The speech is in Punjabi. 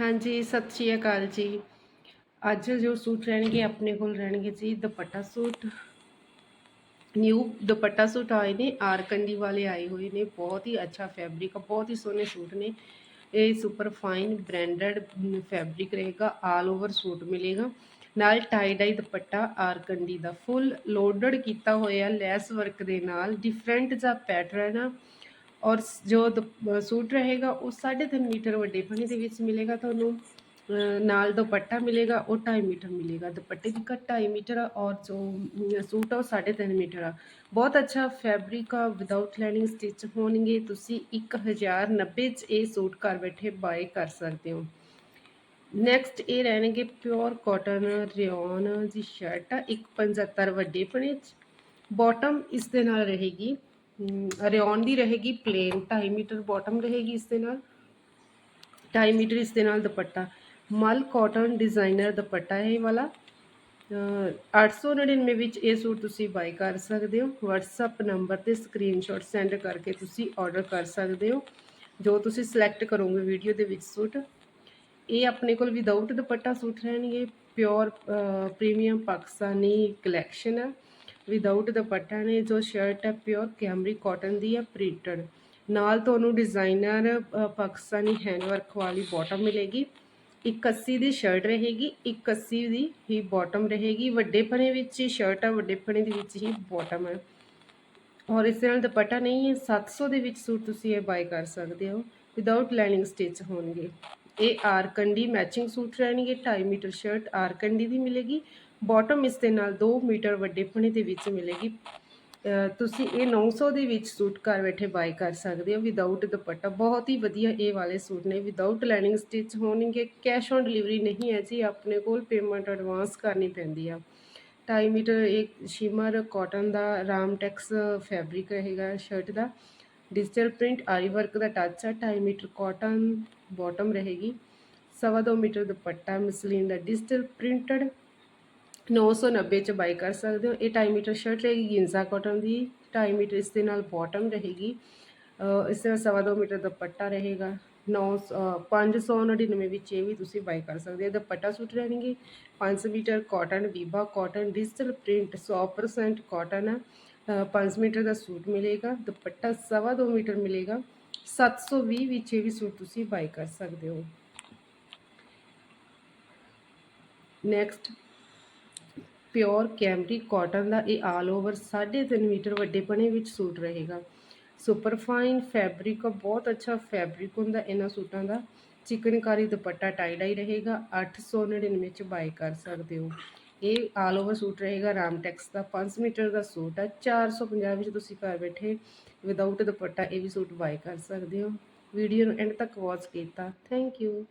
ਹਾਂਜੀ, ਸਤਿ ਸ਼੍ਰੀ ਅਕਾਲ ਜੀ। ਅੱਜ ਜੋ ਸੂਟ ਰਹਿਣਗੇ, ਆਪਣੇ ਕੋਲ ਰਹਿਣਗੇ ਜੀ, dupatta suit. New dupatta suit ਆਏ ਨੇ, ਆਰਕੰਡੀ ਵਾਲੇ ਆਏ ਹੋਏ ਨੇ। ਬਹੁਤ ਹੀ ਅੱਛਾ ਫੈਬਰਿਕ ਆ, ਬਹੁਤ ਹੀ ਸੋਹਣੇ ਸੂਟ ਨੇ। ਇਹ ਸੁਪਰ ਫਾਈਨ ਬ੍ਰਾਂਡਡ ਫੈਬਰਿਕ ਰਹੇਗਾ ਆਲ ਓਵਰ ਸੂਟ ਮਿਲੇਗਾ। ਨਾਲ ਟਾਈ ਡਾਈ ਦੁਪੱਟਾ, ਆਰਕੰਡੀ ਦਾ ਫੁੱਲ ਲੋਡਡ ਕੀਤਾ ਹੋਇਆ ਲੈਸ ਵਰਕ ਦੇ ਨਾਲ। ਡਿਫਰੈਂਟ ਜਿਹਾ ਪੈਟਰਨ ਆ। ਔਰ ਸ- ਜੋ ਦੁਪ- ਸੂਟ ਰਹੇਗਾ ਉਹ 3.5 ਮੀਟਰ ਵੱਡੇ ਪਣੇ ਦੇ ਵਿੱਚ ਮਿਲੇਗਾ ਤੁਹਾਨੂੰ ਅ, ਨਾਲ ਦੁਪੱਟਾ ਮਿਲੇਗਾ ਉਹ 2.5 ਮੀਟਰ ਮਿਲੇਗਾ ਦੁਪੱਟੇ ਦੀ ਕੱਟ 2.5 ਮੀਟਰ ਆ ਔਰ ਜੋ ਅਮ, ਸੂਟ ਆ ਉਹ 3.5 ਮੀਟਰ ਆ ਬਹੁਤ ਅੱਛਾ ਫੈਬਰਿਕ ਆ ਵਿਦਆਊਟ ਲਾਈਨਿੰਗ ਸਟਿਚ ਹੋਣਗੇ ਤੁਸੀਂ 1090 ਚ ਇਹ ਸੂਟ ਘਰ ਬੈਠੇ ਬਾਏ ਕਰ ਸਕਦੇ ਹੋ ਨੈਕਸਟ ਇਹ ਰਹਿਣਗੇ ਪਿਓਰ ਕਾਟਨ ਰਿਓਨ ਦੀ ਸ਼ਰਟ ਆ 175 ਵੱਡੇ ਪਣੇ ਚ ਬਾਟਮ ਇਸ ਦੇ ਨਾਲ ਰਹੇਗੀ ਰਿਓਨ ਦੀ ਰਹੇਗੀ ਪਲੇਨ 2.5 ਮੀਟਰ ਬਾਟਮ ਰਹੇਗੀ ਇਸ ਦੇ ਨਾਲ। 2.5 ਮੀਟਰ ਇਸ ਦੇ ਨਾਲ ਦੁਪੱਟਾ। ਮਲ ਕਾਟਨ ਡਿਜ਼ਾਈਨਰ ਦੁਪੱਟਾ ਹੈ ਇਹ ਵਾਲਾ। ਅਹ 899 ਵਿੱਚ ਇਹ ਸੂਟ ਤੁਸੀਂ ਬਾਈ ਕਰ ਸਕਦੇ ਹੋ। WhatsApp ਨੰਬਰ ਤੇ ਸਕਰੀਨਸ਼ਾਟ ਸੈਂਡ ਕਰਕੇ ਤੁਸੀਂ ਆਰਡਰ ਕਰ ਸਕਦੇ ਹੋ। ਜੋ ਤੁਸੀਂ ਸਿਲੈਕਟ ਕਰੋਗੇ ਵੀਡੀਓ ਦੇ ਵਿੱਚ ਸੂਟ। ਇਹ ਆਪਣੇ ਕੋਲ ਵਿਦਆਊਟ ਦੁਪੱਟਾ ਸੂਟ ਰਹਿਣਗੇ। ਪਿਓਰ ਪ੍ਰੀਮੀਅਮ ਪਾਕਿਸਤਾਨੀ ਕਲੈਕਸ਼ਨ ਹੈ ਵਿਦਆਊਟ ਦੁਪੱਟਾ ਨੇ ਜੋ ਸ਼ਰਟ ਹੈ ਪਿਓਰ ਕੈਮਰੀ ਕਾਟਨ ਦੀ ਹੈ ਪ੍ਰਿੰਟਡ ਨਾਲ ਤੁਹਾਨੂੰ ਡਿਜ਼ਾਈਨਰ ਪਾਕਿਸਤਾਨੀ ਹੈਂਡ ਵਰਕ ਵਾਲੀ ਬਾਟਮ ਮਿਲੇਗੀ। 180 ਦੀ ਸ਼ਰਟ ਰਹੇਗੀ 180 ਦੀ ਹੀ ਬਾਟਮ ਰਹੇਗੀ। ਵੱਡੇ ਪਣੇ ਵਿੱਚ ਹੀ ਸ਼ਰਟ ਹੈ ਵੱਡੇ ਪਣੇ ਦੇ ਵਿੱਚ ਹੀ ਬਾਟਮ ਹੈ ਔਰ ਇਸ ਦੇ ਨਾਲ ਦੁਪੱਟਾ ਨਹੀਂ ਹੈ 700 ਦੇ ਵਿੱਚ ਸੂਟ ਤੁਸੀਂ ਇਹ ਬਾਈ ਕਰ ਸਕਦੇ ਹੋ। ਵਿਦਆਊਟ ਲਾਈਨਿੰਗ ਸਟਿਚ ਹੋਣਗੇ। ਇਹ ਆਰਕੰਡੀ ਮੈਚਿੰਗ ਸੂਟ ਰਹਿਣਗੇ 2.5 ਮੀਟਰ ਸ਼ਰਟ ਆਰਕੰਡੀ ਦੀ ਮਿਲੇਗੀ। ਬਾਟਮ ਇਸ ਦੇ ਨਾਲ 2 ਮੀਟਰ ਵੱਡੇ ਪਣੇ ਦੇ ਵਿੱਚ ਮਿਲੇਗੀ। ਤੁਸੀਂ ਇਹ 900 ਦੇ ਵਿੱਚ ਸੂਟ ਘਰ ਬੈਠੇ ਬਾਈ ਕਰ ਸਕਦੇ ਹੋ ਵਿਦਆਊਟ ਦੁਪੱਟਾ। ਬਹੁਤ ਹੀ ਵਧੀਆ ਇਹ ਵਾਲੇ ਸੂਟ ਨੇ। ਵਿਦਆਊਟ ਲਾਈਨਿੰਗ ਸਟਿਚ ਹੋਣਗੇ। ਕੈਸ਼ ਔਨ ਡਿਲੀਵਰੀ ਨਹੀਂ ਹੈ ਜੀ। ਆਪਣੇ ਕੋਲ ਪੇਮੈਂਟ ਐਡਵਾਂਸ ਕਰਨੀ ਪੈਂਦੀ ਆ। 2.5 ਮੀਟਰ ਇੱਕ ਸ਼ਿਮਰ ਕਾਟਨ ਦਾ ਰਾਮਟੈਕਸ ਫੈਬਰਿਕ ਰਹੇਗਾ ਸ਼ਰਟ ਦਾ। ਡਿਜੀਟਲ ਪ੍ਰਿੰਟ ਆਰੀ ਵਰਕ ਦਾ ਟੱਚ ਹੈ 2.5 ਮੀਟਰ ਕਾਟਨ ਬਾਟਮ ਰਹੇਗੀ। ਸਵਾ ਦੋ ਮੀਟਰ ਦੁਪੱਟਾ ਮਸਲੀਨ ਦਾ ਡਿਜੀਟਲ ਪ੍ਰਿੰਟਡ 990 ਚ ਬਾਈ ਕਰ ਸਕਦੇ ਹੋ। ਇਹ 2.5 ਮੀਟਰ ਸ਼ਰਟ ਰਹੇਗੀ ਗਿੰਜ਼ਾ ਕਾਟਨ ਦੀ। 2.5 ਮੀਟਰ ਇਸ ਦੇ ਨਾਲ ਬਾਟਮ ਰਹੇਗੀ। ਇਸ ਦੇ ਨਾਲ ਸਵਾ ਦੋ ਮੀਟਰ ਦੁਪੱਟਾ ਰਹੇਗਾ। 9 599 ਵਿੱਚ ਇਹ ਵੀ ਤੁਸੀਂ ਬਾਈ ਕਰ ਸਕਦੇ ਹੋ। ਦੁਪੱਟਾ ਸੂਟ ਰਹਿਣਗੇ। 5 ਮੀਟਰ ਕਾਟਨ ਵੀਬਾ ਕਾਟਨ ਡਿਜੀਟਲ ਪ੍ਰਿੰਟ 100% ਕਾਟਨ ਹੈ 5 ਮੀਟਰ ਦਾ ਸੂਟ ਮਿਲੇਗਾ। ਦੁਪੱਟਾ ਸਵਾ ਦੋ ਮੀਟਰ ਮਿਲੇਗਾ। 720 ਵਿੱਚ ਇਹ ਵੀ ਸੂਟ ਤੁਸੀਂ ਬਾਈ ਕਰ ਸਕਦੇ ਹੋ। ਨੈਕਸਟ ਪਿਓਰ ਕੈਮਰੀ ਕਾਟਨ ਦਾ ਇਹ ਆਲ ਓਵਰ 3.5 ਮੀਟਰ ਵੱਡੇ ਪਣੇ ਵਿੱਚ ਸੂਟ ਰਹੇਗਾ। ਸੁਪਰ ਫਾਈਨ ਫੈਬਰਿਕ, ਬਹੁਤ ਅੱਛਾ ਫੈਬਰਿਕ ਹੁੰਦਾ ਇਹਨਾਂ ਸੂਟਾਂ ਦਾ। ਚਿਕਨਕਾਰੀ ਦੁਪੱਟਾ ਟਾਈ ਡਾਈ ਰਹੇਗਾ 899 ਚ ਬਾਈ ਕਰ ਸਕਦੇ ਹੋ। ਇਹ ਆਲ ਓਵਰ ਸੂਟ ਰਹੇਗਾ, ਰਾਮਟੈਕਸ ਦਾ 5 ਮੀਟਰ ਦਾ ਸੂਟ ਹੈ। 450 ਵਿੱਚ ਤੁਸੀਂ ਘਰ ਬੈਠੇ ਵਿਦਆਊਟ ਦੁਪੱਟਾ ਇਹ ਵੀ ਸੂਟ ਬਾਈ ਕਰ ਸਕਦੇ ਹੋ। ਵੀਡੀਓ ਨੂੰ ਐਂਡ ਤੱਕ ਵਾਚ ਕੀਤਾ। Thank you